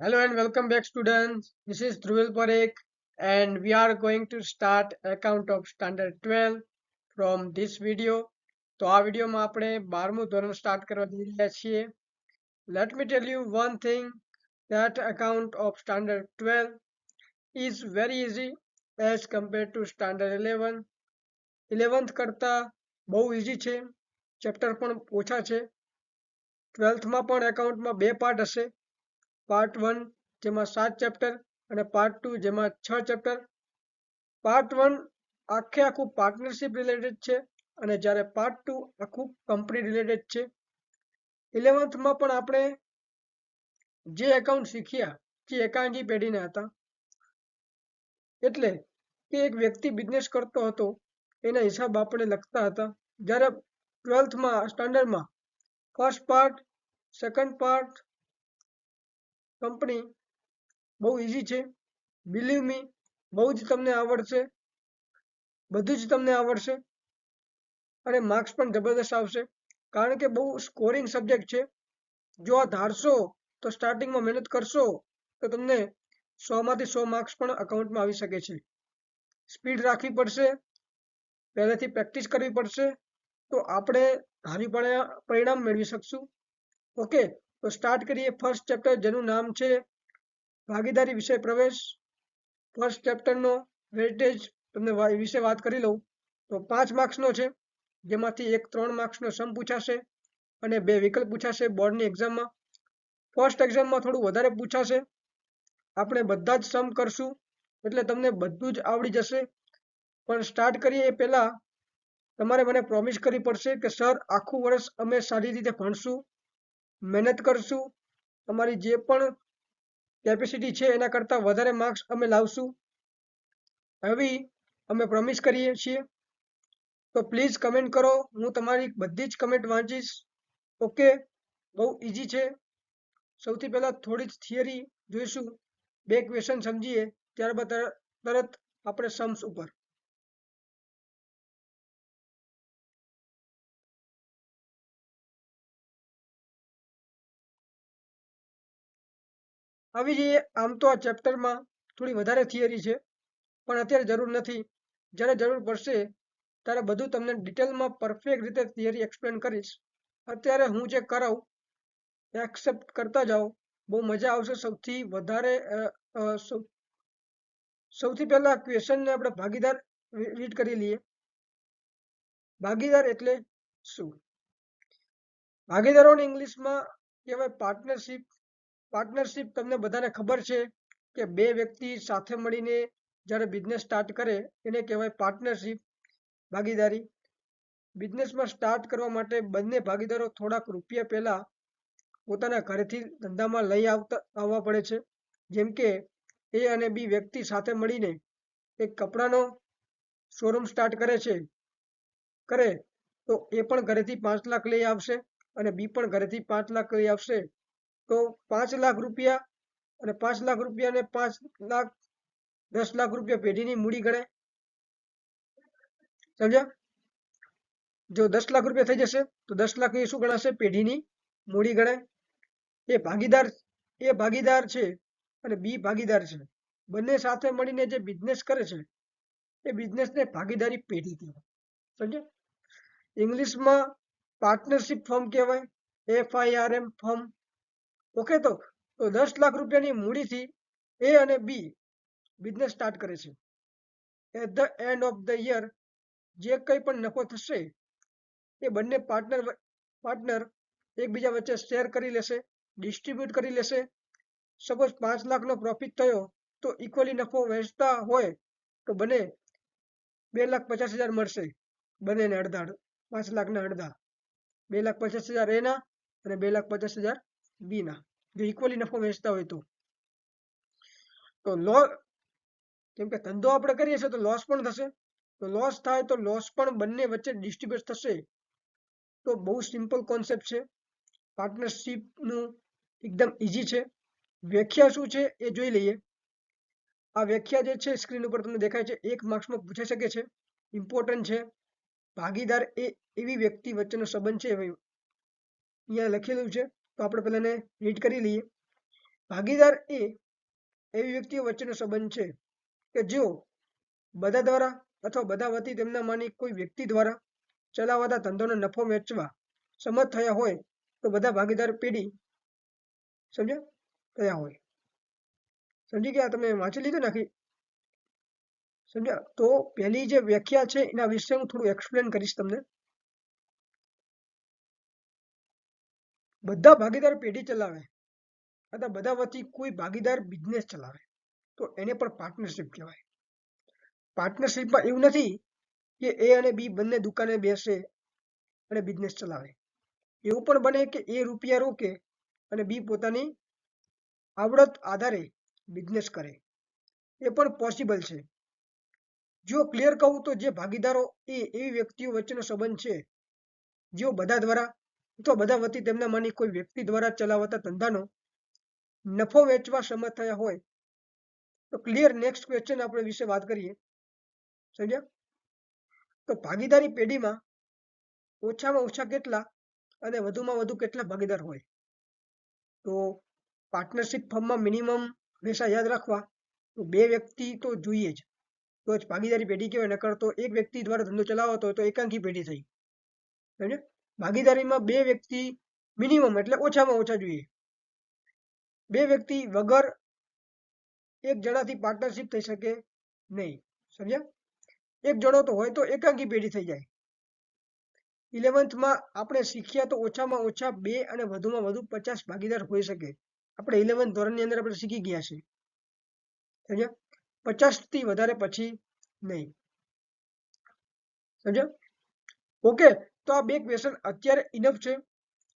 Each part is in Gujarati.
Hello and welcome back students. This is Dhruvil Parekh and we are going to start account of standard 12 from this video. તો આ વિડીયોમાં આપણે બારમું ધોરણ સ્ટાર્ટ કરવા જઈ રહ્યા છીએ let me tell you one thing that account of standard 12 is very easy as compared to standard 11 11th કરતા બહુ ઇઝી છે ચેપ્ટર પણ ઓછા છે ટ્વેલ્થમાં પણ એકાઉન્ટમાં બે પાર્ટ હશે પાર્ટ વન જેમાં સાત ચેપ્ટર અને પાર્ટ ટુ જેમાં છ ચેપ્ટર પાર્ટ વન આખે આખું પાર્ટનરશિપ રિલેટેડ છે અને જ્યારે પાર્ટ ટુ આખું કંપની રિલેટેડ છે. ઇલેવન્થમાં પણ આપણે જે એકાઉન્ટ શીખ્યા જે એકાંગી પેઢીના હતા. એટલે કે એક વ્યક્તિ બિઝનેસ કરતો હતો, એના હિસાબ આપણે લખતા હતા. જ્યારે ટ્વેલ્થમાં સ્ટાન્ડર્ડમાં first part second part company બહુ ઇઝી છે. બિલીવ મી બહુ જ તમને આવડશે બધું જ તમને આવડશે અને માર્ક્સ પણ જબરદસ્ત આવશે. કારણ કે બહુ સ્કોરિંગ સબ્જેક્ટ છે. જો આ ધારશો, તો સ્ટાર્ટિંગમાં મહેનત કરશો, તો તમને સોમાંથી સો માર્ક્સ પણ અકાઉન્ટમાં આવી શકે છે. સ્પીડ રાખવી પડશે. પહેલેથી પ્રેક્ટિસ કરવી પડશે. તો આપણે ધારી પરિણામ મેળવી શકશું. ઓકે તો સ્ટાર્ટ કરીએ. ફર્સ્ટ ચેપ્ટર જેનું નામ છે ભાગીદારી વિષય પ્રવેશ. ફર્સ્ટ ચેપ્ટરનો વેટેજ તમને વિશે વાત કરી લઉં. તો પાંચ માર્ક્સનો છે, જેમાંથી એક ત્રણ માર્ક્સનો સમ પૂછાશે અને બે વિકલ્પ પૂછાશે બોર્ડની એક્ઝામમાં ફર્સ્ટ એક્ઝામમાં થોડું વધારે પૂછાશે. આપણે બધા જ સમ કરશું, એટલે તમને બધું જ આવડી જશે. પણ સ્ટાર્ટ કરીએ એ પહેલાં, તમારે મને પ્રોમિસ કરવી પડશે કે સર આખું વર્ષ અમે સારી રીતે ભણશું. મહેનત કરશું. તમારી જે પણ કેપેસિટી છે એના કરતાં વધારે માર્ક્સ અમે લાવશું. આવી અમે પ્રોમિસ કરીએ છીએ. તો પ્લીઝ કમેન્ટ કરો. હું તમારી બધી જ કમેન્ટ વાંચીશ. ઓકે બહુ ઇઝી છે. સૌથી પહેલાં થોડી જ થિયરી જોઈશું. બે ક્વેશ્ચન સમજીએ. ત્યારબાદ તરત આપણે સમ્સ ઉપર. આવી જઈએ, આમ તો આ ચેપ્ટરમાં થોડી વધારે થિયરી છે, પણ અત્યારે જરૂર નથી. જ્યારે જરૂર પડશે, ત્યારે બધું તમને ડિટેલમાં પરફેક્ટ રીતે થિયરી એક્સપ્લેન કરીશ. અત્યારે હું જે કરાવું એક્સેપ્ટ કરતા જાઓ. બહુ મજા આવશે. સૌથી વધારે સૌથી પહેલા ક્વેશ્ચનને આપણે ભાગીદાર રીડ કરી લઈએ. ભાગીદાર એટલે શું? ભાગીદારોને ઇંગ્લિશમાં કહેવાય પાર્ટનરશિપ પાર્ટનરશિપ તમને બધાને ખબર છે કે બે વ્યક્તિ સાથે મળીને જ્યારે બિઝનેસ સ્ટાર્ટ કરે, એને કહેવાય પાર્ટનરશિપ ભાગીદારી. બિઝનેસમાં સ્ટાર્ટ કરવા માટે બંને ભાગીદારો થોડાક રૂપિયા પહેલા પોતાના ઘરેથી ધંધામાં લઈ આવતા, આવવા પડે છે. જેમ કે એ અને બી વ્યક્તિ સાથે મળીને એક કપડાનો શોરૂમ સ્ટાર્ટ કરે છે, કરે, તો એ પણ ઘરેથી પાંચ લાખ લઈ આવશે અને બી પણ ઘરેથી પાંચ લાખ લઈ આવશે. તો પાંચ લાખ રૂપિયા અને પાંચ લાખ રૂપિયા ને પાંચ લાખ, દસ લાખ રૂપિયા પેઢીની મૂડી ગણાય. સમજ્યા? જો દસ લાખ રૂપિયા થઈ જશે, તો દસ લાખ એ શું ગણાશે? પેઢીની મૂડી ગણાય. એ ભાગીદાર એ ભાગીદાર છે અને બી ભાગીદાર છે. બંને સાથે મળીને જે બિઝનેસ કરે છે, એ બિઝનેસને ભાગીદારી પેઢી કહેવાય. સમજે ઇંગ્લિશમાં પાર્ટનરશિપ ફોર્મ કહેવાય F I R M form okay તો દસ લાખ રૂપિયાની મૂડીથી એ અને બી બિઝનેસ સ્ટાર્ટ કરે છે. At the end of the year જે કંઈ પણ નફો થશે, એ બંને પાર્ટનર પાર્ટનર એકબીજા વચ્ચે શેર કરી લેશે ડિસ્ટ્રીબ્યુટ કરી લેશે. સપોઝ પાંચ લાખનો પ્રોફિટ થયો, તો ઇક્વલી નફો વહેંચતા હોય, તો બને બે લાખ પચાસ હજાર મળશે. બંનેને અડધા પાંચ લાખના અડધા. બે લાખ પચાસ હજાર એના અને બે લાખ પચાસ હજાર બીના. જો ઇક્વલી નફો વેચતા હોય તો લો કેમ કે ધંધો આપણે કરીએ છીએ તો લોસ પણ થશે તો લોસ થાય તો લોસ પણ બંને વચ્ચે ડિસ્ટ્રીબ્યુટ થશે તો બહુ સિમ્પલ કોન્સેપ્ટ છે પાર્ટનરશિપનું એકદમ ઇઝી છે વ્યાખ્યા શું છે એ જોઈ લઈએ આ વ્યાખ્યા જે છે સ્ક્રીન ઉપર તમને દેખાય છે એક માર્ક્સમાં પૂછાઈ શકે છે ઇમ્પોર્ટન્ટ છે ભાગીદાર એ એવી વ્યક્તિ વચ્ચેનો સંબંધ છે અહીંયા લખેલું છે તો આપણે પહેલાં એને રીડ કરી લઈએ. ભાગીદાર એ એવી વ્યક્તિઓ વચ્ચેનો સંબંધ છે કે જેઓ બધા દ્વારા અથવા બધા વતી તેમનામાંની કોઈ વ્યક્તિ દ્વારા ચલાવાતા ધંધોનો નફો વેચવા સંમત થયા હોય તો બધા ભાગીદાર પેઢી સમજ્યા? થયા હોય. સમજી ગયા? તમે વાંચી લીધું નાખી સમજ્યા? તો પહેલી જે વ્યાખ્યા છે એના વિશે હું થોડું એક્સપ્લેન કરીશ તમને. બધા ભાગીદાર પેઢી ચલાવે. અથવા બધા વતી કોઈ ભાગીદાર બિઝનેસ ચલાવે. તો એને પણ પાર્ટનરશિપ કહેવાય. પાર્ટનરશિપમાં એવું નથી કે એ અને બી બંને દુકાને બેસે અને બિઝનેસ ચલાવે. એવું પણ બને કે એ રૂપિયા રોકે અને બી પોતાની આવડત આધારે બિઝનેસ કરે. એ પણ પોસિબલ છે. જો ક્લિયર કહું તો જે ભાગીદારો એ એવી વ્યક્તિઓ વચ્ચેનો સંબંધ છે, જેઓ બધા દ્વારા અથવા બધા વતી તેમનામાંની કોઈ વ્યક્તિ દ્વારા ચલાવાતા ધંધાનો નફો વેચવા સમર્થ થયા હોય, તો ક્લિયર નેક્સ્ટ ક્વેશ્ચન આપણે વિશે વાત કરીએ. સમજ્યા? તો ભાગીદારી પેઢીમાં ઓછામાં ઓછા કેટલા અને વધુમાં વધુ કેટલા ભાગીદાર હોય? તો પાર્ટનરશિપ ફર્મમાં મિનિમમ હંમેશા યાદ રાખવા, તો બે વ્યક્તિ તો જોઈએ જ. તો જ ભાગીદારી પેઢી કહેવાય, નકર તો એક વ્યક્તિ દ્વારા ધંધો ચલાવતો હોય તો એકાંકી પેઢી થઈ. સમજ્યા? ભાગીદારીમાં બે વ્યક્તિ મિનિમમ એટલે ઓછામાં ઓછા જોઈએ. બે વ્યક્તિ વગર એક જણાથી પાર્ટનરશિપ થઈ શકે નહીં. સમજ્યા? એક જણો તો હોય તો એકાંકી પેઢી થઈ જાય. ઇલેવન્થમાં આપણે શીખ્યા તો ઓછામાં ઓછા બે અને વધુમાં વધુ પચાસ ભાગીદાર હોઈ શકે. આપણે ઇલેવન્થ ધોરણની અંદર આપણે શીખી ગયા છે સમજ્યા? પચાસથી વધારે પછી નહીં. સમજ્યા? ઓકે તો આ બે ક્વેશ્ચન અત્યારે ઇનફ છે.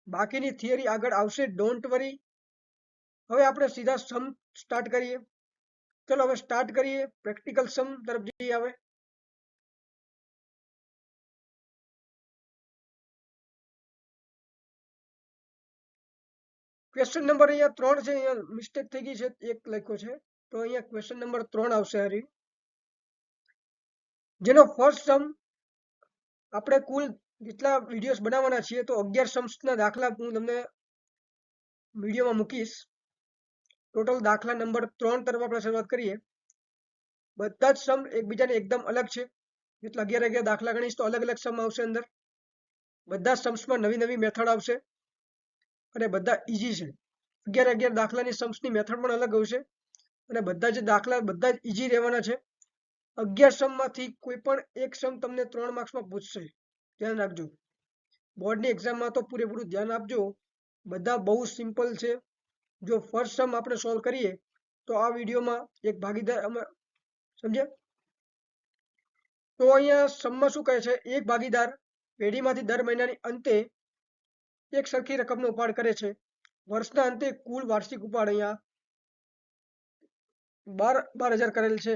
બાકીની થિયરી આગળ આવશે. ડોન્ટ વરી હવે આપણે સીધા સમ સ્ટાર્ટ કરીએ. ચલો હવે સ્ટાર્ટ કરીએ. પ્રેક્ટિકલ સમ તરફ જઈએ હવે. ક્વેશ્ચન નંબર અહીંયા ત્રણ છે. અહીંયા મિસ્ટેક થઈ ગઈ છે. એક લખ્યો છે. તો અહીંયા ક્વેશ્ચન નંબર ત્રણ આવશે હારી. જેનો ફર્સ્ટ સમ આપણે કુલ જેટલા વિડીયોઝ બનાવવાના છીએ તો અગિયાર સમ્સના દાખલા હું તમને વિડીયોમાં મૂકીશ. ટોટલ દાખલા નંબર ત્રણ તરફ આપણે શરૂઆત કરીએ. બધા જ સમ એકબીજાને એકદમ અલગ છે. જેટલા અગિયાર અગિયાર દાખલા ગણીશ તો અલગ અલગ સમ આવશે અંદર. બધા સમ્સમાં નવી નવી મેથડ આવશે. અને બધા ઈઝી છે. અગિયાર અગિયાર દાખલાની સમ્સની મેથડ પણ અલગ આવશે. અને બધા જ દાખલા બધા જ ઇઝી રહેવાના છે. અગિયાર સમમાંથી કોઈ પણ એક સમ તમને ત્રણ માર્ક્સમાં પૂછશે. ધ્યાન રાખજો. બોર્ડની એક્ઝામમાં તો પૂરેપૂરું ધ્યાન આપજો. બધા બહુ સિમ્પલ છે. જો ફર્સ્ટ સમ આપણે સોલ્વ કરીએ, તો આ વિડીયોમાં એક ભાગીદાર અમે સમજે તો અહીંયા સમમાં શું કહે છે? એક ભાગીદાર પેઢીમાંથી દર મહિનાની અંતે એક સરખી રકમનો ઉપાડ કરે છે. વર્ષના અંતે કુલ વાર્ષિક ઉપાડ અહીંયા બાર બાર હજાર કરેલ છે.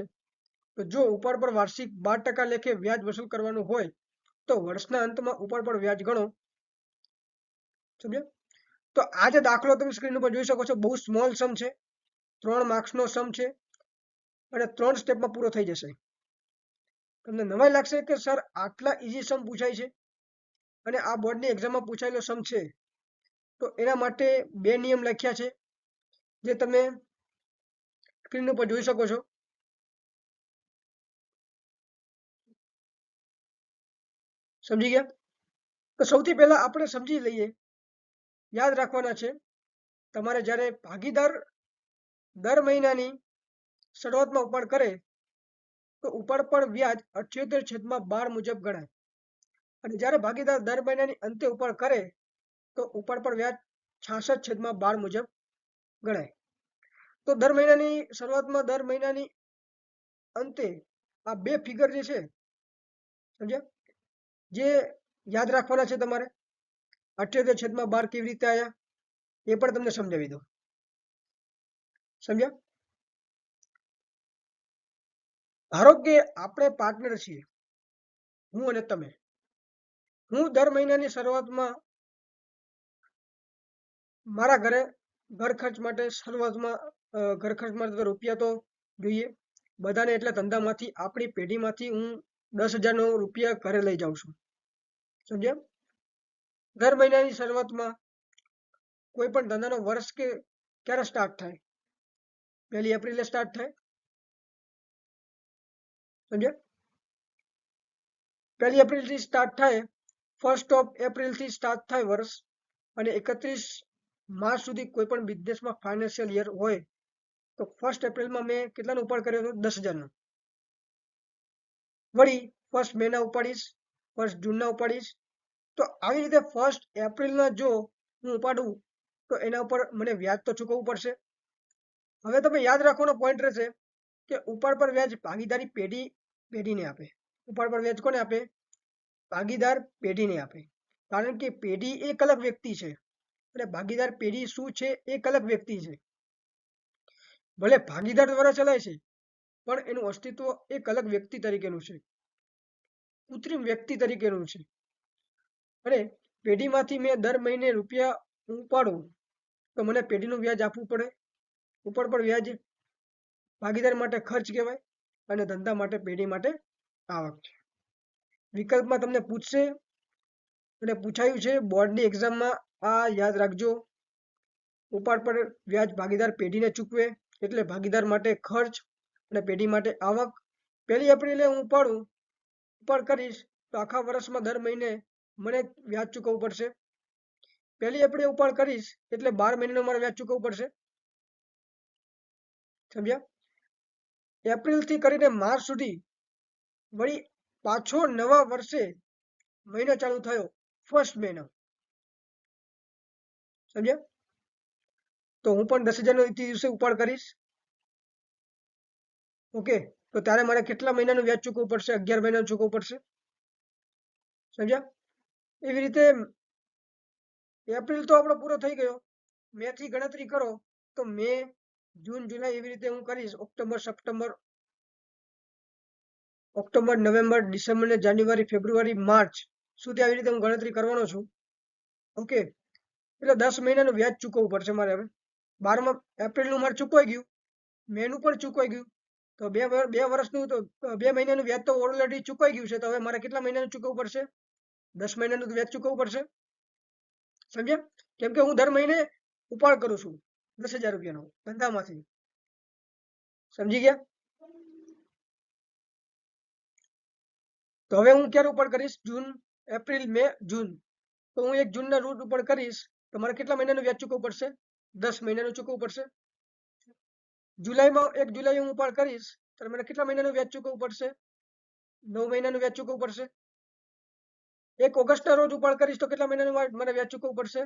તો જો ઉપાડ પર વાર્ષિક બાર ટકા લેખે વ્યાજ વસૂલ કરવાનું હોય તો વર્ષના અંતમાં ઉપર પર વ્યાજ ગણો. સમજ્યા? તો આ જે દાખલો તમે સ્ક્રીન ઉપર જોઈ શકો છો, બહુ સ્મોલ સમ છે. ત્રણ માર્ક્સનો સમ છે. અને ત્રણ સ્ટેપમાં પૂરો થઈ જશે. તમને નવાઈ લાગશે કે, સર, આટલા ઇઝી સમ પૂછાય છે? અને આ બોર્ડની એક્ઝામમાં પૂછાયેલો સમ છે. તો એના માટે બે નિયમ લખ્યા છે, જે તમે સ્ક્રીન ઉપર જોઈ શકો છો. સમજી ગયા? તો સૌથી પહેલા આપણે સમજી લઈએ. યાદ રાખવાના છે, તમારે જ્યારે ભાગીદાર દર મહિનાની શરૂઆતમાં ઉપાડ કરે, તો ઉપાડ પર વ્યાજ અઠ્યોતેર છેદમાં બાર મુજબ ગણાય. અને જ્યારે ભાગીદાર દર મહિનાની અંતે ઉપાડ કરે, તો ઉપાડ પર વ્યાજ છાસઠ છેદમાં બાર મુજબ ગણાય. તો દર મહિનાની શરૂઆતમાં દર મહિનાની અંતે આ બે ફિગર જે છે, સમજ્યા? જે યાદ રાખવાના છે તમારે? અઠ્યોતેર છેદમાં બાર કેવી રીતે આવ્યા એ પણ તમને સમજાવી દઉં. સમજ્યા? ધારો કે આપણે પાર્ટનર છીએ, હું અને તમે. હું દર મહિનાની શરૂઆતમાં મારા ઘરે ઘર ખર્ચ માટે શરૂઆતમાં ઘર ખર્ચ માટે રૂપિયા તો જોઈએ. બધાને એટલે ધંધામાંથી, આપણી પેઢીમાંથી હું દસ હજારનો રૂપિયા ઘરે લઈ જાઉં છું. સમજ્યા? દર મહિનાની શરૂઆતમાં કોઈ પણ ધંધાનો વર્ષ કે ક્યારે સ્ટાર્ટ થાય? પહેલી એપ્રિલે સ્ટાર્ટ થાય. સમજ્યા? પહેલી એપ્રિલથી સ્ટાર્ટ થાય ફર્સ્ટ ઓફ એપ્રિલથી સ્ટાર્ટ થાય વર્ષ અને એકત્રીસ માર્ચ સુધી કોઈ પણ બિઝનેસમાં ફાઇનાન્શિયલ યર હોય, તો ફર્સ્ટ એપ્રિલમાં મેં કેટલાનો ઉપાડ કર્યો હતો? દસ હજારનો. વળી ફર્સ્ટ મેના ઉપાડીશ ફર્સ્ટ જૂનના ઉપાડીશ તો આવી રીતે ફર્સ્ટ એપ્રિલના જો હું ઉપાડું, તો એના ઉપર મને વ્યાજ તો ચૂકવવું પડશે. હવે તમે યાદ રાખવાનો પોઈન્ટ રહેશે કે ઉપાડ પર વ્યાજ ભાગીદારી પેઢી પેઢીને આપે. ઉપાડ પર વ્યાજ કોને આપે? ભાગીદાર પેઢીને આપે. કારણ કે પેઢી એક અલગ વ્યક્તિ છે. અને ભાગીદાર પેઢી શું છે? એક અલગ વ્યક્તિ છે. ભલે ભાગીદાર દ્વારા ચલાય છે પણ એનું અસ્તિત્વ એક અલગ વ્યક્તિ તરીકેનું છે. કૃત્રિમ વ્યક્તિ તરીકેનું છે. અને પેઢીમાંથી મેં દર મહિને રૂપિયા ઉપાડું, તો મને પેઢીનું વ્યાજ આપવું પડે. ઉપર પણ વ્યાજ ભાગીદાર માટે ખર્ચ કહેવાય અને ધંધા માટે પેઢી માટે આવક છે. વિકલ્પમાં તમને પૂછશે, અને પૂછાયું છે, બોર્ડની એક્ઝામમાં આ યાદ રાખજો. ઉપાડ પર વ્યાજ ભાગીદાર પેઢીને ચૂકવે, એટલે ભાગીદાર માટે ખર્ચ અને પેઢી માટે આવક પહેલી એપ્રિલે હું ઉપાડું, ઉપાડ કરીશ તો આખા વર્ષમાં દર મહિને મને વ્યાજ ચૂકવવું પડશે. પહેલી એપ્રિલે ઉપાડ કરીશ એટલે બાર મહિનાનું મારે વ્યાજ ચૂકવવું પડશે. સમજ્યા? એપ્રિલથી કરીને માર્ચ સુધી વળી પાછો નવા વર્ષે મહિનો ચાલુ થયો, ફર્સ્ટ મહિનો. સમજ્યા? તો હું પણ દસ હજારનો દિવસે ઉપાડ કરીશ. ઓકે, તો ત્યારે મારે કેટલા મહિનાનું વ્યાજ ચૂકવવું પડશે? અગિયાર મહિનાનું ચૂકવવું પડશે? સમજ્યા? એવી રીતે એપ્રિલ તો આપણો પૂરો થઈ ગયો. મે થી ગણતરી કરો. તો મે, જૂન, જુલાઈ એવી રીતે હું કરીશ. October, September, October, November, December ને જાન્યુઆરી, ફેબ્રુઆરી, માર્ચ સુધી આવી રીતે હું ગણતરી કરવાનો છું. ઓકે, એટલે દસ મહિનાનું વ્યાજ ચૂકવવું પડશે મારે હવે. બારમા, એપ્રિલનું મારે ચૂકવાઈ ગયું. મેનું પણ ચૂકવાઈ ગયું. તો બે બે વર્ષનું તો, બે મહિનાનું વ્યાજ તો ઓલરેડી ચૂકવાઈ ગયું છે. તો હવે મારે કેટલા મહિનાનું ચૂકવવું પડશે? દસ મહિનાનું વ્યાજ ચૂકવવું પડશે. સમજ્યા? કેમ કે હું દર મહિને ઉપાડ કરું છું દસ હજાર રૂપિયાનો ધંધામાંથી. સમજી ગયા? તો હવે હું ક્યારે ઉપાડ કરીશ? June, April, May, June. તો હું એક જૂનના રૂટ ઉપર કરીશ તો મારે કેટલા મહિનાનું વ્યાજ ચૂકવવું પડશે? દસ મહિનાનું ચૂકવવું પડશે? જુલાઈમાં એક જુલાઈ હું ઉપાડ કરીશ તો મને કેટલા મહિનાનું વ્યાજ ચૂકવવું પડશે? નવ મહિનાનું વ્યાજ ચૂકવવું પડશે? એક ઓગસ્ટના રોજ ઉપાડ કરીશ તો કેટલા મહિનાનું મને વ્યાજ ચૂકવવું પડશે?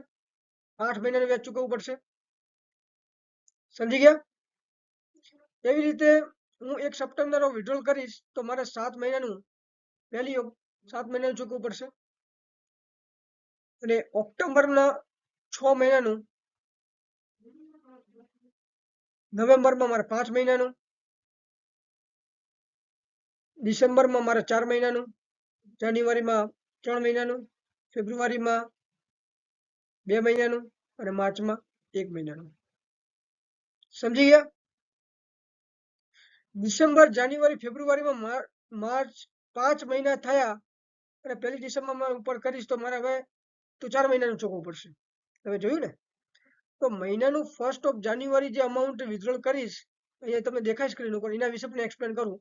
આઠ મહિનાનું વ્યાજ ચૂકવવું પડશે? સમજી ગયા? એવી રીતે હું એક સપ્ટેમ્બર વિડ્રોલ કરીશ તો મારે સાત મહિનાનું પહેલી સાત મહિનાનું ચૂકવવું પડશે. અને ઓક્ટોબરના છ મહિનાનું નવેમ્બરમાં મારે પાંચ મહિનાનું, ડિસેમ્બરમાં મારે ચાર મહિનાનું, જાન્યુઆરીમાં ત્રણ મહિનાનું, ફેબ્રુઆરીમાં બે મહિનાનું અને માર્ચમાં એક મહિનાનું. સમજી ગયા? ડિસેમ્બર, જાન્યુઆરી, ફેબ્રુઆરીમાં માર્ચ પાંચ મહિના થયા અને પહેલી ડિસેમ્બરમાં ઉપર કરીશ તો મારે હવે તો ચાર મહિનાનું ચૂકવું પડશે. તમે જોયું ને? તો મહિનાનું ફર્સ્ટ ઓફ જાન્યુઆરી જે અમાઉન્ટ વિથડ્રોલ કરીશ, અહીંયા તમે દેખાય સ્ક્રીન ઉપર, એના વિશે પણ એક્સપ્લેન કરું.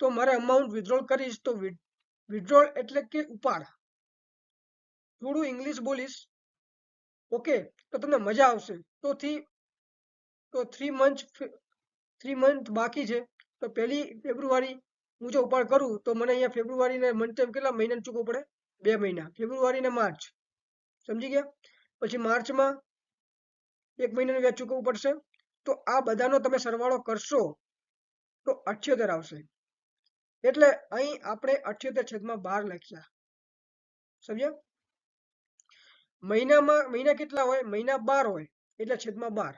તો મારે અમાઉન્ટ વિથડ્રોલ કરીશ તો વિથડ્રોલ એટલે કે ઉપાડ. થોડું ઇંગ્લિશ બોલીશ. ઓકે તો તમને મજા આવશે. તો થી, તો થ્રી મંથ થ્રી મંથ બાકી છે. તો પહેલી ફેબ્રુઆરી હું જો ઉપાડ કરું, તો મને અહીંયા ફેબ્રુઆરી ને મંથ કેટલા મહિના ચૂકવવું પડે? બે મહિના. ફેબ્રુઆરી ને માર્ચ સમજી ગયા? પછી માર્ચમાં એક મહિનાનું વ્યાજ ચૂકવવું પડશે. તો આ બધાનો તમે સરવાળો કરશો તો અઠ્યોતેર આવશે. એટલે અહીં આપણે અઠ્યોતેર છેદમાં બાર લખ્યા. સમજ્યા? મહિનામાં, મહિના કેટલા હોય? મહિના બાર હોય, એટલે છેદમાં બાર.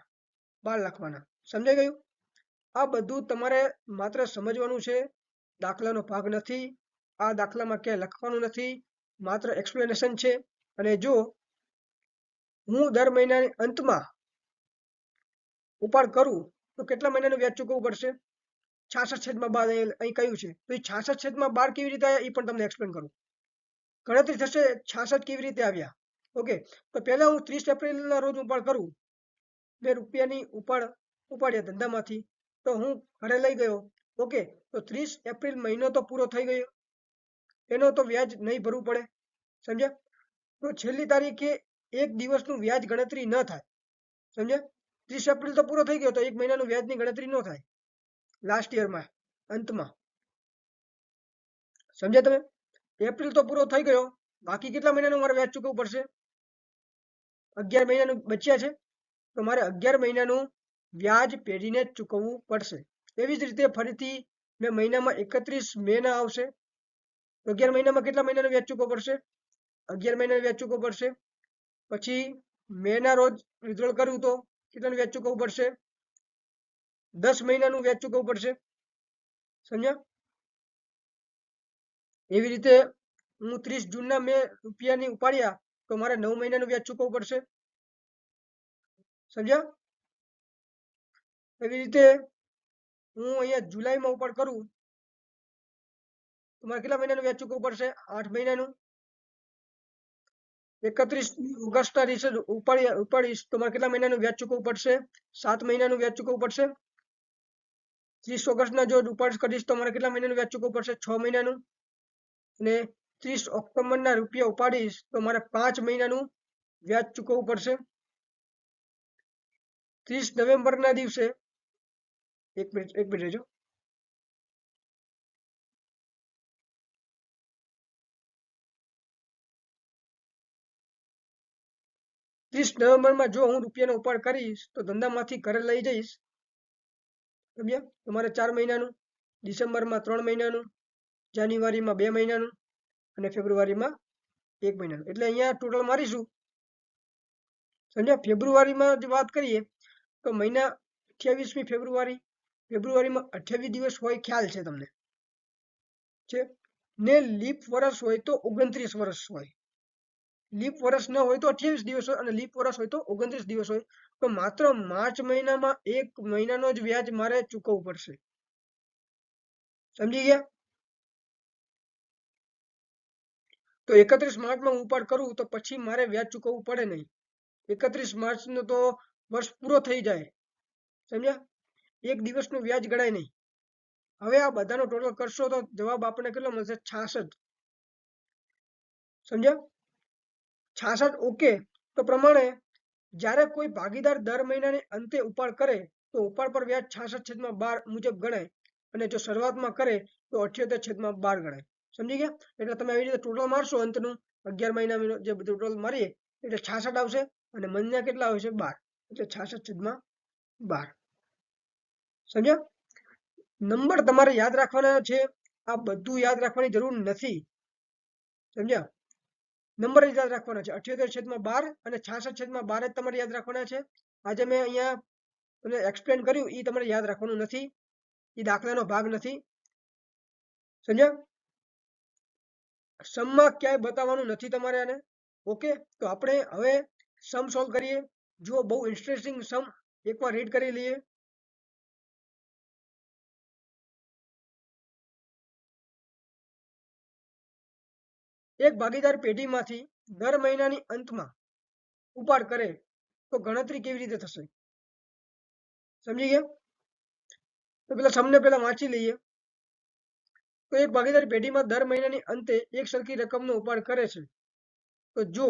બાર લખવાના. સમજાઈ ગયું? આ બધું તમારે માત્ર સમજવાનું છે. દાખલાનો ભાગ નથી. આ દાખલામાં ક્યાંય લખવાનું નથી. માત્ર એક્સપ્લેનેશન છે. અને જો હું દર મહિનાની અંતમાં ઉપાડ કરું, તો કેટલા મહિનાનું વ્યાજ ચૂકવવું પડશે? છાસઠ છેદમાં બાર અહીં કયું છે. તો એ છાસઠ છેદમાં બાર કેવી રીતે આવ્યા એ પણ તમને એક્સપ્લેન કરું. ગણતરી થશે છાસઠ કેવી રીતે આવ્યા. ઓકે તો પહેલા હું ત્રીસ એપ્રિલના રોજ ઉપાડ કરું. બે રૂપિયાની ઉપાડ ઉપાડ્યા ધંધામાંથી. તો હું ઘરે લઈ ગયો. ઓકે તો ત્રીસ એપ્રિલ મહિનો તો પૂરો થઈ ગયો. એનો તો વ્યાજ નહીં ભરવું પડે. સમજ્યા? તો છેલ્લી તારીખે એક દિવસનું વ્યાજ ગણતરી ન થાય. સમજ્યા? ત્રીસ એપ્રિલ તો પૂરો થઈ ગયો તો એક મહિનાનું વ્યાજની ગણતરી ન થાય. લાસ્ટ યરમાં અંતમાં. સમજ્યા તમે? એપ્રિલ તો પૂરો થઈ ગયો. બાકી કેટલા મહિનાનું મારે વ્યાજ ચૂકવવું પડશે? અગિયાર મહિનાનું બચ્યા છે. તો મારે અગિયાર મહિનાનું વ્યાજ પેઢીને જ ચૂકવવું પડશે. એવી જ રીતે ફરીથી મેં મહિનામાં એકત્રીસ મે આવશે. અગિયાર મહિનામાં કેટલા મહિનાનું વ્યાજ ચૂકવવું પડશે? અગિયાર મહિનાનું વ્યાજ ચૂકવવું પડશે. પછી મેના રોજ વિથડ્રોલ કર્યું તો? કેટલાનું વ્યાજ ચૂકવવું પડશે? દસ મહિનાનું વ્યાજ ચૂકવવું પડશે. સમજ્યા? એવી રીતે હું ત્રીસ જૂનના મેં રૂપિયાની ઉપાડ્યા, તો મારે નવ મહિનાનું વ્યાજ ચૂકવવું પડશે. સમજ્યા? એવી રીતે હું અહીંયા જુલાઈમાં ઉપાડ કરું, તો મારે કેટલા મહિનાનું વ્યાજ ચૂકવવું પડશે? આઠ મહિનાનું. એકત્રીસ ઓગસ્ટના દિવસે ઉપાડી, ઉપાડીશ. તો મારે કેટલા મહિનાનું વ્યાજ ચૂકવવું પડશે? સાત મહિનાનું વ્યાજ ચૂકવવું પડશે? ત્રીસ ઓગસ્ટના જો ઉપાડ કરીશ તો મારે કેટલા મહિનાનું વ્યાજ ચૂકવવું પડશે? છ મહિનાનું. અને ત્રીસ ઓક્ટોબરના રૂપિયા ઉપાડીશ, તો મારે પાંચ મહિનાનું વ્યાજ ચૂકવવું પડશે. ત્રીસ નવેમ્બરના દિવસે, એક મિનિટ એક મિનિટ રહેજો. ત્રીસ નવેમ્બરમાં જો હું રૂપિયાનો ઉપાડ કરીશ, તો ધંધામાંથી ઘરે લઈ જઈશ. સમજ્યા? તમારે ચાર મહિનાનું, ડિસેમ્બરમાં ત્રણ મહિનાનું, જાન્યુઆરીમાં બે મહિનાનું અને ફેબ્રુઆરીમાં એક મહિનાનું. એટલે અહીંયા ટોટલ મારીશું. સમજ્યા? ફેબ્રુઆરીમાં જે વાત કરીએ, તો મહિના અઠ્યાવીસમી ફેબ્રુઆરી, ફેબ્રુઆરીમાં અઠ્યાવીસ દિવસ હોય ખ્યાલ છે તમને. છે? ને લીપ વર્ષ હોય તો ઓગણત્રીસ વર્ષ હોય. લીપ વર્ષ ન હોય તો અઠ્યાવીસ દિવસ હોય અને લીપ વર્ષ હોય તો ઓગણત્રીસ દિવસ હોય. તો માત્ર માર્ચ મહિનામાં એક મહિનાનો જ વ્યાજ મારે ચૂકવવું પડશે. સમજી ગયા? તો એકત્રીસ માર્ચમાં હું ઉપાડ કરું તો પછી મારે વ્યાજ ચૂકવવું પડે નહીં. એકત્રીસ માર્ચનો તો વર્ષ પૂરો થઈ જાય. સમજ્યા? એક દિવસનું વ્યાજ ગણાય નહીં. હવે આ બધાનો ટોટલ કરશો તો જવાબ આપણને કેટલો મળશે? છાસઠ. સમજ્યા? છાસઠ ઓકે તો પ્રમાણે જ્યારે કોઈ ભાગીદાર દર મહિનાને અંતે ઉપાડ કરે તો ઉપાડ પર વ્યાજ છાસઠ છેદમાં બાર મુજબ ગણાય અને જો શરૂઆતમાં કરે તો અઠ્યોતેર છેદમાં બાર ગણાય. સમજી ગયા? એટલે તમે આવી રીતે ટોટલ મારશો અંતનું, અગિયાર મહિના જે ટોટલ મારીએ એટલે છાસઠ આવશે અને મહિના કેટલા આવશે બાર. એટલે છાસઠ છેદમાં બાર. સમજ્યા? નંબર તમારે યાદ રાખવાના છે. આ બધું યાદ રાખવાની જરૂર નથી. સમજ્યા? નંબર યાદ રાખવાના છે. અઠ્યોતેર છેદમાં બાર અને છાસઠ છેદમાં બાર જ તમારે યાદ રાખવાના છે. આજે મેં અહીંયા તમને એક્સપ્લેન કર્યું એ તમારે યાદ રાખવાનું નથી. એ દાખલાનો ભાગ નથી. સમજ્યા? સમમાં ક્યાંય બતાવવાનું નથી તમારે આને. ઓકે? તો આપણે હવે સમ સોલ્વ કરીએ. જો બહુ ઇન્ટરેસ્ટિંગ સમ એકવાર રીડ કરી લઈએ. એક ભાગીદાર પેઢીમાંથી દર મહિનાની અંતમાં ઉપાડ કરે તો ગણતરી કેવી રીતે થશે? સમજી ગયા? તો પેલા સમને પેલા વાંચી લઈએ. તો એક ભાગીદાર પેઢીમાં દર મહિનાની અંતે એક સરખી રકમનો ઉપાડ કરે છે. તો જો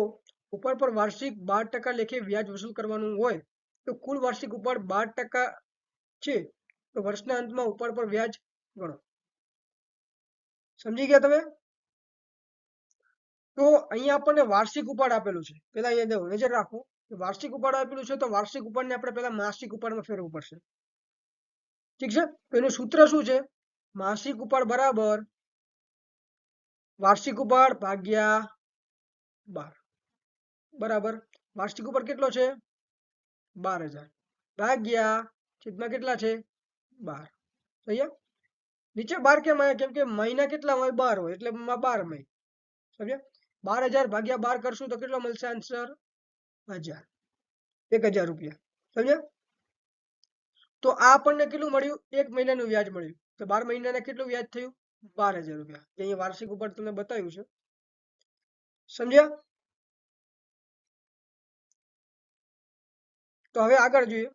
ઉપાડ પર વાર્ષિક બાર ટકા લેખે વ્યાજ વસૂલ કરવાનું હોય, તો કુલ વાર્ષિક ઉપાડ બાર ટકા છે. તો વર્ષના અંતમાં ઉપાડ પર વ્યાજ ગણો. સમજી ગયા તમે? તો અહીંયા આપણને વાર્ષિક ઉપાડ આપેલું છે. પેલા અહીંયા નજર રાખો, કે વાર્ષિક ઉપાડ આપેલું છે તો વાર્ષિક ઉપાડને આપણે પેલા માસિક ઉપાડમાં ફેરવવું પડશે. ઠીક છે? તો એનું સૂત્ર શું છે? માસિક ઉપાડ બરાબર વાર્ષિક ઉપાડ ભાગ્યા બાર. બરાબર? વાર્ષિક ઉપાડ કેટલો છે? બાર હજાર. ભાગ્યા છેદમાં કેટલા છે? બાર. અહીંયા? નીચે બાર કેમ આવ્યા કેમ કે મહિના કેટલા હોય? બાર હોય. એટલે બાર મહિના સમજ્યા? બાર હજાર ભાગ્યા બાર કરશું તો કેટલો મળશે આન્સર હજાર. એક હજાર રૂપિયા. સમજ્યા? તો આ આપણને કેટલું મળ્યું? એક મહિનાનું વ્યાજ મળ્યું. તો બાર મહિનાના કેટલું વ્યાજ થયું? બાર હજાર રૂપિયા. અહીંયા વાર્ષિક ઉપર તમને બતાવ્યું છે. સમજ્યા? તો હવે આગળ જોઈએ.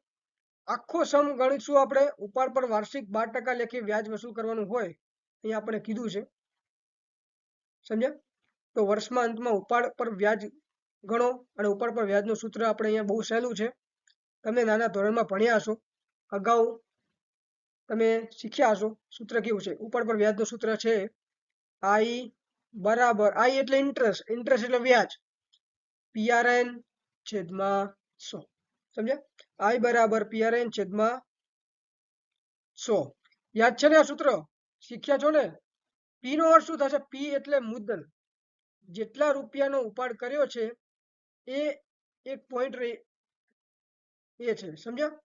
આખો સમ ગણીશું આપણે. ઉપાડ પર વાર્ષિક બાર ટકા લેખી વ્યાજ વસૂલ કરવાનું હોય. અહીંયા આપણે કીધું છે. સમજ્યા? તો વર્ષમાં અંતમાં ઉપાડ પર વ્યાજ ગણો અને ઉપાડ પર વ્યાજનું સૂત્ર આપણે અહીંયા બહુ સહેલું છે. તમે નાના ધોરણમાં ભણ્યા હશો, અગાઉ તમે શીખ્યા હશો સૂત્ર કેવું છે? ઉપાડ પર વ્યાજનું સૂત્ર છે આઈ બરાબર, આઈ એટલે ઇન્ટરેસ્ટ ઇન્ટરેસ્ટ એટલે વ્યાજ. પીઆરએન છેદમાં સો, સમજ્યા? આઈ બરાબર પીઆરએન છેદમાં સો. યાદ છે ને આ સૂત્ર? શીખ્યા છો ને? પી નો અર્થ શું થશે? પી એટલે મુદ્દલ. જેટલા રૂપિયાનો ઉપાડ કર્યો છે, એ એક પોઈન્ટ એ છે, સમજ્યા?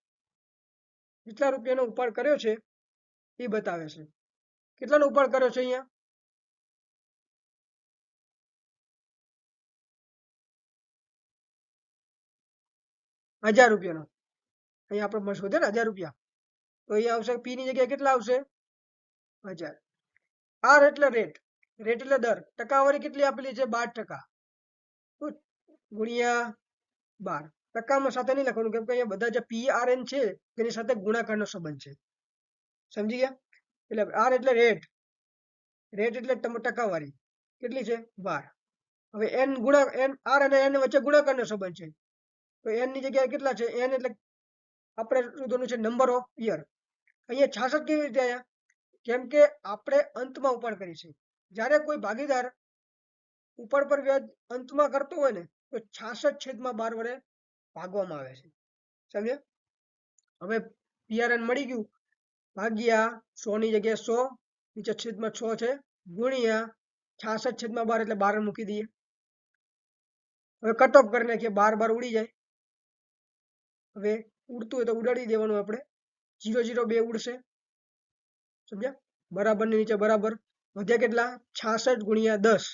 જેટલા રૂપિયાનો ઉપાડ કર્યો છે, એ બતાવે છે. કેટલાનો ઉપાડ કર્યો છે અહીંયા? હજાર રૂપિયાનો. અહીંયા આપણે શોધે ને, હજાર રૂપિયા. તો અહીંયા આવશે પી ની જગ્યાએ કેટલા આવશે? હજાર. આર એટલે રેટ રેટ એટલે દર. ટકાવારી કેટલી આપેલી છે? બાર ટકા. ગુણ્યા બાર. ટકામાં સાથે નહીં લખવાનું, કેમ કે અહીંયા બધા જે પીઆરએન એન છે, તેની સાથે ગુણાકારનો સંબંધ છે. સમજી ગયા? એટલે આર એટલે રેટ રેટ એટલે ટકાવારી. કેટલી છે? બાર. હવે એન ગુણા એન આર અને એન વચ્ચે ગુણાકારનો સંબંધ છે. તો એનની જગ્યાએ કેટલા છે? એન એટલે આપણે શોધવાનું છે નંબર ઓફ યર અહીંયા છાસઠ કેવી રીતે આવ્યા કેમ કે આપણે અંતમાં ઉપાડ કરી છે. જ્યારે કોઈ ભાગીદાર ઉપર પર વ્યાજ અંતમાં કરતો હોય ને, તો છાસઠ છેદમાં બાર વડે ભાગવામાં આવે છે. સમજે હવે પીઆરએન મળી ગયું. ભાગ્યા સો ની જગ્યાએ સો, નીચે છેદમાં છ છે. ગુણ્યા છાસઠ છેદમાં બાર એટલે બાર મૂકી દઈએ. હવે કટ ઓફ કરી નાખીએ. બાર બાર ઉડી જાય. હવે ઉડતું હોય તો ઉડાડી દેવાનું આપણે. જીરો જીરો બે ઉડશે. સમજ્યા? બરાબરની નીચે બરાબર. વધ્યા કેટલા? છાસઠ ગુણ્યા દસ.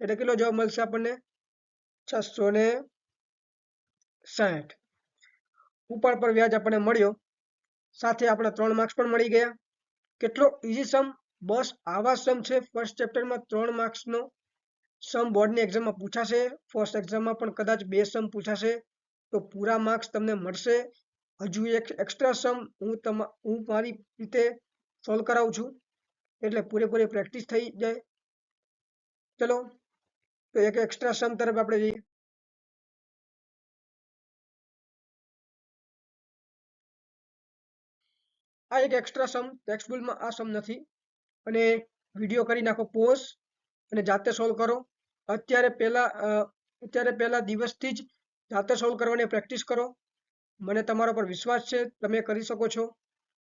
એટલે કેટલો જવાબ મળશે આપણને? છસો ને સાઠ. ઉપાડ પર વ્યાજ આપણને મળ્યો. સાથે આપણા ત્રણ માર્ક્સ પણ મળી ગયા. કેટલો ઇઝી સમ બસ આવા સમ છે. ફર્સ્ટ ચેપ્ટરમાં ત્રણ માર્ક્સનો સમ બોર્ડની એક્ઝામમાં પૂછાશે. ફર્સ્ટ એક્ઝામમાં પણ કદાચ બે સમ પૂછાશે. તો પૂરા માર્ક્સ તમને મળશે. હજુ એક એક્સ્ટ્રા સમ હું તમા, હું મારી રીતે સોલ્વ કરાવું છું. એટલે પૂરેપૂરી પ્રેક્ટિસ થઈ જાય. ચલો, તો એક એક્સ્ટ્રા સમ તરફ આપણે જઈએ. આ એક એક્સ્ટ્રા સમ ટેક્સ્ટબુકમાં આ સમ નથી. અને વીડિયો કરી નાખો પોઝ અને જાતે સોલ્વ કરો. અત્યારે પહેલા અત્યારે પહેલા દિવસથી જ જાતે સોલ્વ કરવાની પ્રેક્ટિસ કરો. મને તમારા પર વિશ્વાસ છે, તમે કરી શકો છો.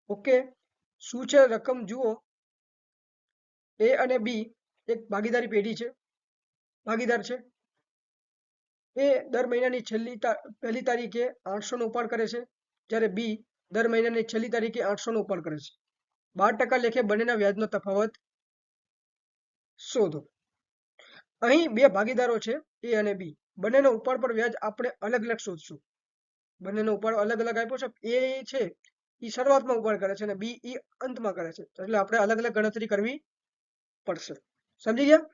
ઓકે શું છે રકમ? જુઓ. એ અને બી એક ભાગીદારી પેઢી છે. ભાગીદાર છે. એ દર મહિનાની છેલ્લી પહેલી તારીખે આઠસો નો ઉપાડ કરે છે. જ્યારે બી દર મહિનાની છેલ્લી તારીખે આઠસો નો ઉપાડ કરે છે. બાર ટકા લેખે બંનેના વ્યાજનો તફાવત શોધો. અહીં બે ભાગીદારો છે, એ અને બી. બંનેનો ઉપાડ પર વ્યાજ આપણે અલગ અલગ શોધશું. બંનેનો ઉપાડ અલગ અલગ આપ્યો છે. એ છે એ શરૂઆતમાં ઉપાડ કરે છે અને બી એ અંતમાં કરે છે. એટલે આપણે અલગ અલગ ગણતરી કરવી પડશે. સમજી ગયા?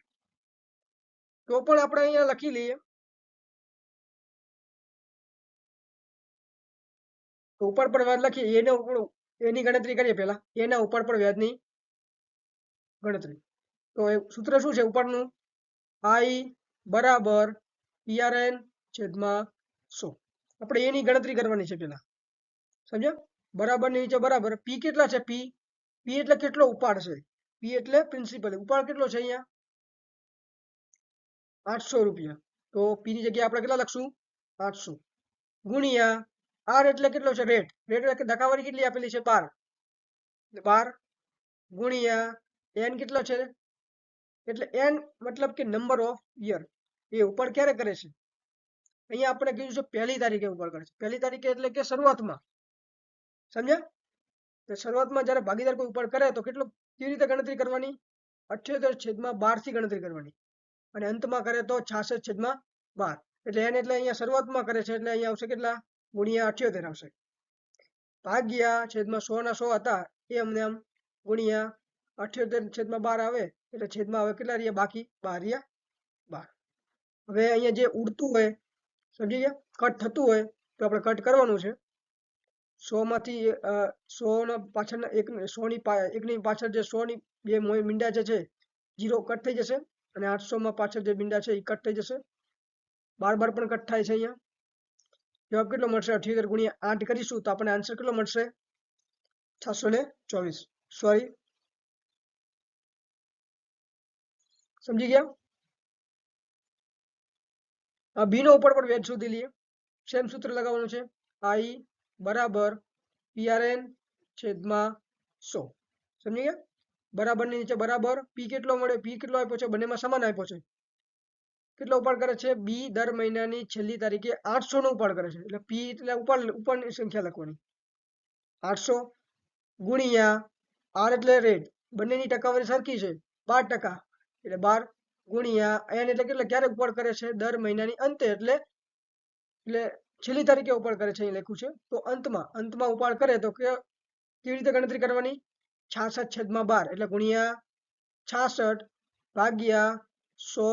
તો પણ આપણે અહીંયા લખી લઈએ. તો ઉપર પર વ્યાજ લખીએ. એને ઉપર એની ગણતરી કરીએ પહેલા. એના ઉપર પર વ્યાજની ગણતરી. તો એ સૂત્ર શું છે ઉપરનું? આઈ બરાબર પીઆરએન છેદમાં સો. આપણે એની ગણતરી કરવાની છે પહેલા. સમજ્યા? બરાબરની નીચે બરાબર. પી કેટલા છે? પી પી એટલે કેટલો ઉપાડ છે? પી એટલે પ્રિન્સિપલ ઉપાડ કેટલો છે અહીંયા? આઠસો રૂપિયા. તો પી ની જગ્યાએ આપણે કેટલા લખશું? આઠસો. ગુણ્યા આર એટલે કેટલો છે? રેટ. રેટ એટલે ટકાવારી કેટલી આપેલી છે? બાર. એટલે બાર ગુણ્યા એન કેટલો છે? એટલે એન મતલબ કે નંબર ઓફ યર એ ઉપર ક્યારે કરે છે? અહીંયા આપણે કીધું છે પહેલી તારીખે ઉપર કરે છે. પહેલી તારીખે એટલે કે શરૂઆતમાં. સમજ્યા? તો શરૂઆતમાં જ્યારે ભાગીદાર કોઈ ઉપર કરે તો કેટલો કેવી રીતે ગણતરી કરવાની? અઠ્યોતેર છેદમાં બારથી ગણતરી કરવાની. અને અંતમાં કરે તો છાસઠ છેદમાં બાર. એટલે એને એટલે અહીંયા શરૂઆતમાં કરે છે એટલે અહીંયા આવશે કેટલા? ગુણ્યા અઠ્યોતેર આવશે. ભાગ્યા છેદમાં સો ના સો હતા એ અમને આમ ગુણ્યા અઠ્યોતેર છેદમાં બાર આવે એટલે છેદમાં હવે કેટલા રહ્યા? બાકી બાર રહ્યા? બાર. હવે અહીંયા જે ઉડતું હોય, સમજી ગયા? કટ થતું હોય તો આપણે કટ કરવાનું છે. સો સોના પાછળ એક, સોની એકની પાછળ જે સો ની બે મીંડા જે છે, જીરો કટ થઈ જશે અને આઠસો માં પાછળ જે મીંડા છે એ કટ થઈ જશે. બાર બાર પણ કટ થાય છે અહીંયા. જવાબ કેટલો મળશે? અઠ્યોતેર ગુણ્યા આઠ કરીશું તો આપણને આન્સર કેટલો મળશે? છસો ને ચોવીસ. સોરી સમજી ગયા? બી નો ઉપર પણ વેજ શોધી લઈએ. સેમ સૂત્ર લગાવવાનું છે. આઈ બરાબર પીઆરએન છેદમાં સો. સમજી ગયા? બરાબરની નીચે બરાબર પી કેટલો મળે પી કેટલો આપ્યો છે? બંનેમાં સમાન આપ્યો છે. કેટલો ઉપાડ કરે છે? બી દર મહિનાની છેલ્લી તારીખે આઠસો નો ઉપાડ કરે છે. એટલે પી એટલે ઉપાડ, ઉપરની સંખ્યા લખવાની. આઠસો ગુણ્યા આર એટલે રેટ બંનેની ટકાવારી સરખી છે. બાર ટકા. એટલે બાર ગુણ્યા એન એટલે કેટલે? ક્યારે ઉપાડ કરે છે? દર મહિનાની અંતે. એટલે એટલે છેલ્લી તારીખે ઉપાડ કરે છે અહીં લખ્યું છે. તો અંતમાં અંતમાં ઉપાડ કરે તો કેવી રીતે ગણતરી કરવાની? છાસઠ છેદમાં બાર એટલે ગુણ્યા છાસઠ ભાગ્યા સો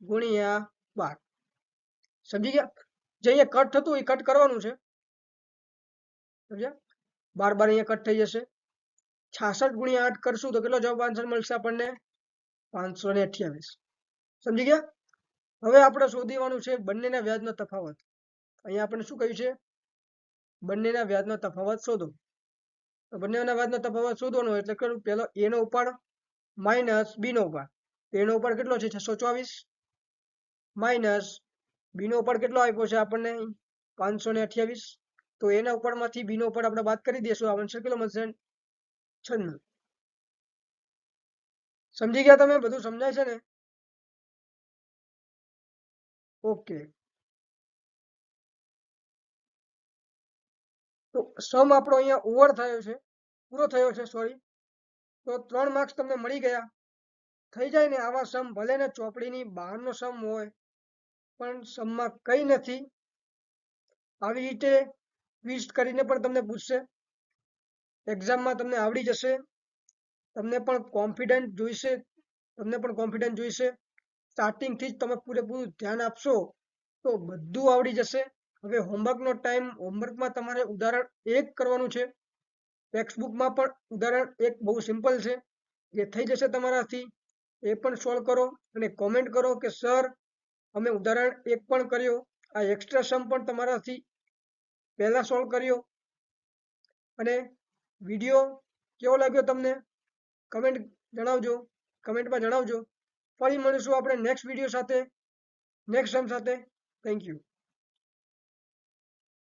ગુણ્યા બાર. સમજી ગયા? જે અહીંયા કટ થતું એ કટ કરવાનું છે. સમજ્યા? બાર બાર અહીંયા કટ થઈ જશે. છાસઠ ગુણ્યા આઠ કરશું તો કેટલો જવાબ આન્સર મળશે આપણને? પાંચસો ને અઠ્યાવીસ. સમજી ગયા? હવે આપણે શોધીવાનું છે બંનેના વ્યાજનો તફાવત. અહીંયા આપણે શું કહ્યું છે? બંનેના વ્યાજનો તફાવત શોધો. તો બંનેના વ્યાજનો તફાવત શોધવાનો એટલે કયું પેલો એનો ઉપાડ માઇનસ બીનો ઉપાડ. a ઉપાડ કેટલો છે? છસો ચોવીસ. માઇનસ બીનો ઉપાડ કેટલો આપ્યો છે આપણને? પાંચસો ને અઠ્યાવીસ. તો એના ઉપાડમાંથી બીનો નો ઉપાડ આપણે વાત કરી દઈશું. આન્સર કેટલો મળશે છન્નું. સમજી ગયા તમે? બધું સમજાય છે ને? ઓકે તો સમ આપણો અહીંયા ઓવર થયો છે. પૂરો થયો છે સોરી તો ત્રણ માર્ક્સ તમને મળી ગયા. થઈ જાય ને આવા સમ ભલે ને ચોપડીની બહારનો સમ હોય, પણ સમમાં કંઈ નથી. આવી રીતે ટ્વિસ્ટ કરીને પણ તમને પૂછશે. એક્ઝામમાં તમને આવડી જશે. તમને પણ કોન્ફિડન્ટ જોઈશે. તમને પણ કોન્ફિડન્ટ જોઈશે. સ્ટાર્ટિંગથી જ તમે પૂરેપૂરું ધ્યાન આપશો, તો બધું આવડી જશે. હવે હોમવર્કનો ટાઈમ, હોમવર્કમાં તમારે ઉદાહરણ એક કરવાનું છે. ટેક્સ્ટબુકમાં પણ ઉદાહરણ એક બહુ સિમ્પલ છે. જે થઈ જશે તમારાથી. એ પણ સોલ્વ કરો અને કોમેન્ટ કરો કે સર અમે ઉદાહરણ એક પણ કર્યો. આ એક્સ્ટ્રા સમ પણ તમારાથી પહેલા સોલ્વ કર્યો. અને વીડિયો કેવો લાગ્યો તમને? કમેન્ટ જણાવજો. કમેન્ટમાં જણાવજો. ફરી મળીશું આપણે નેક્સ્ટ વીડિયો સાથે નેક્સ્ટ સમ સાથે. Thank you